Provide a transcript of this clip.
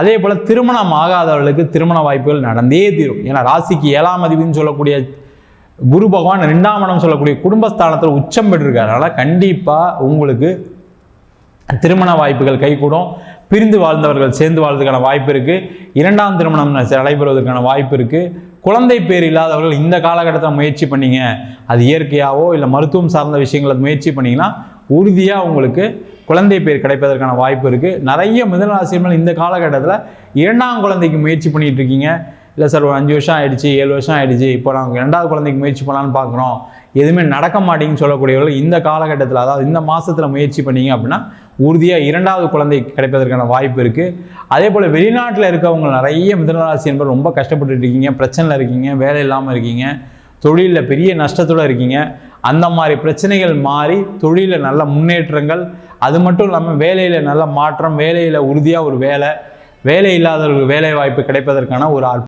அதே போல் திருமணம் ஆகாதவர்களுக்கு திருமண வாய்ப்புகள் நடந்தே தீரும். ஏன்னா ராசிக்கு ஏழாம் அதிபதினு சொல்லக்கூடிய குரு பகவான் ரெண்டாம் இடம் சொல்லக்கூடிய குடும்பஸ்தானத்தில் உச்சம் பெற்றிருக்காரு அதனால் கண்டிப்பாக உங்களுக்கு திருமண வாய்ப்புகள் கைகூடும். பிரிந்து வாழ்ந்தவர்கள் சேர்ந்து வாழ்றதுக்கான வாய்ப்பு இருக்குது இரண்டாம் திருமணம் நடைபெறுவதற்கான வாய்ப்பு இருக்குது குழந்தை பேர் இல்லாதவர்கள் இந்த காலகட்டத்தில் முயற்சி பண்ணிங்க. அது இயற்கையாவோ இல்லை மருத்துவம் சார்ந்த விஷயங்களை முயற்சி பண்ணிங்கன்னா உறுதியாக உங்களுக்கு குழந்தை பேர் கிடைப்பதற்கான வாய்ப்பு இருக்குது நிறைய மிதனராசிகள் இந்த காலகட்டத்தில் இரண்டாம் குழந்தைக்கு முயற்சி பண்ணிகிட்டு இருக்கீங்க. இல்லை சார் ஒரு அஞ்சு வருஷம் ஆகிடுச்சு ஏழு வருஷம் ஆகிடுச்சு இப்போ நாங்கள் ரெண்டாவது குழந்தைக்கு முயற்சி பண்ணலான்னு பார்க்குறோம். எதுவுமே நடக்க மாட்டேங்குன்னு சொல்லக்கூடியவர்கள் இந்த காலகட்டத்தில் அதாவது இந்த மாதத்தில் முயற்சி பண்ணீங்க அப்படின்னா உறுதியாக இரண்டாவது குழந்தை கிடைப்பதற்கான வாய்ப்பு இருக்குது அதே போல் வெளிநாட்டில் இருக்கவங்க நிறைய மிதனராசி என்பது ரொம்ப கஷ்டப்பட்டுட்டு இருக்கீங்க. பிரச்சனையில் இருக்கீங்க வேலை இல்லாமல் இருக்கீங்க. தொழிலில் பெரிய நஷ்டத்தோடு இருக்கீங்க. அந்த மாதிரி பிரச்சனைகள் மாறி தொழிலில் நல்ல முன்னேற்றங்கள் அது மட்டும் இல்லாமல் வேலையில் நல்ல மாற்றம் வேலையில் உறுதியாக ஒரு வேலை வேலை இல்லாதவர்களுக்கு வேலை வாய்ப்பு கிடைப்பதற்கான ஒரு